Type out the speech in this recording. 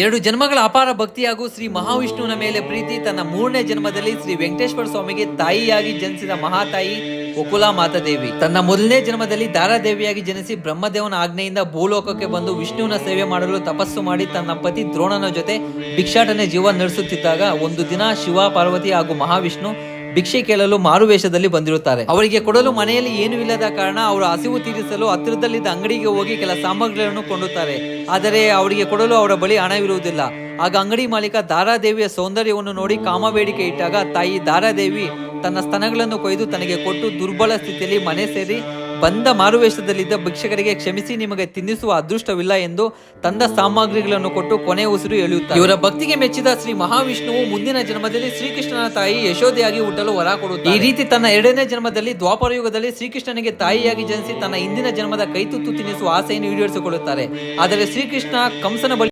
ಎರಡು ಜನ್ಮಗಳ ಅಪಾರ ಭಕ್ತಿ ಹಾಗೂ ಶ್ರೀ ಮಹಾವಿಷ್ಣುವಿನ ಮೇಲೆ ಪ್ರೀತಿ. ತನ್ನ ಮೂರನೇ ಜನ್ಮದಲ್ಲಿ ಶ್ರೀ ವೆಂಕಟೇಶ್ವರ ಸ್ವಾಮಿಗೆ ತಾಯಿಯಾಗಿ ಜನಿಸಿದ ಮಹಾತಾಯಿ ಗೋಕುಲ ಮಾತಾದೇವಿ. ತನ್ನ ಮೊದಲನೇ ಜನ್ಮದಲ್ಲಿ ದಾರಾದೇವಿಯಾಗಿ ಜನಿಸಿ ಬ್ರಹ್ಮದೇವನ ಆಜ್ಞೆಯಿಂದ ಭೂಲೋಕಕ್ಕೆ ಬಂದು ವಿಷ್ಣುವಿನ ಸೇವೆ ಮಾಡಲು ತಪಸ್ಸು ಮಾಡಿ ತನ್ನ ಪತಿ ದ್ರೋಣನ ಜೊತೆ ಭಿಕ್ಷಾಟನೆ ಜೀವನ ನಡೆಸುತ್ತಿದ್ದಾಗ ಒಂದು ದಿನ ಶಿವ ಪಾರ್ವತಿ ಹಾಗೂ ಮಹಾವಿಷ್ಣು ಭಿಕ್ಷೆ ಕೇಳಲು ಮಾರುವೇಷದಲ್ಲಿ ಬಂದಿರುತ್ತಾರೆ. ಅವರಿಗೆ ಕೊಡಲು ಮನೆಯಲ್ಲಿ ಏನೂ ಇಲ್ಲದ ಕಾರಣ ಅವರು ಹಸಿವು ತೀರಿಸಲು ಹತ್ತಿರದಲ್ಲಿದ್ದ ಅಂಗಡಿಗೆ ಹೋಗಿ ಕೆಲ ಸಾಮಗ್ರಿಗಳನ್ನು ಕೊಂಡುತ್ತಾರೆ. ಆದರೆ ಅವರಿಗೆ ಕೊಡಲು ಅವರ ಬಳಿ ಹಣವಿರುವುದಿಲ್ಲ. ಆಗ ಅಂಗಡಿ ಮಾಲೀಕ ದಾರಾದೇವಿಯ ಸೌಂದರ್ಯವನ್ನು ನೋಡಿ ಕಾಮಬೇಡಿಕೆ ಇಟ್ಟಾಗ ತಾಯಿ ದಾರಾದೇವಿ ತನ್ನ ಸ್ತನಗಳನ್ನು ಕೊಯ್ದು ತನಗೆ ಕೊಟ್ಟು ದುರ್ಬಲ ಸ್ಥಿತಿಯಲ್ಲಿ ಮನೆ ಸೇರಿ ಬಂದ ಮಾರುವೇಷದಲ್ಲಿದ್ದ ಭಿಕ್ಷಕರಿಗೆ ಕ್ಷಮಿಸಿ, ನಿಮಗೆ ತಿನ್ನಿಸುವ ಅದೃಷ್ಟವಿಲ್ಲ ಎಂದು ತಂದ ಸಾಮಗ್ರಿಗಳನ್ನು ಕೊಟ್ಟು ಕೊನೆ ಉಸಿರು ಎಳೆಯುತ್ತಾರೆ. ಇವರ ಭಕ್ತಿಗೆ ಮೆಚ್ಚಿದ ಶ್ರೀ ಮಹಾವಿಷ್ಣುವು ಮುಂದಿನ ಜನ್ಮದಲ್ಲಿ ಶ್ರೀಕೃಷ್ಣನ ತಾಯಿ ಯಶೋದೆಯಾಗಿ ಹುಟ್ಟಲು ವರ ಕೊಡುತ್ತಾರೆ. ಈ ರೀತಿ ತನ್ನ ಎರಡನೇ ಜನ್ಮದಲ್ಲಿ ದ್ವಾಪರ ಯುಗದಲ್ಲಿ ಶ್ರೀಕೃಷ್ಣನಿಗೆ ತಾಯಿಯಾಗಿ ಜನಿಸಿ ತನ್ನ ಇಂದಿನ ಜನ್ಮದ ಕೈತುತ್ತು ತಿನ್ನಿಸುವ ಆಸೆಯನ್ನು ಈಡೇರಿಸಿಕೊಳ್ಳುತ್ತಾರೆ. ಆದರೆ ಶ್ರೀಕೃಷ್ಣ ಕಂಸನ ಬಳಿ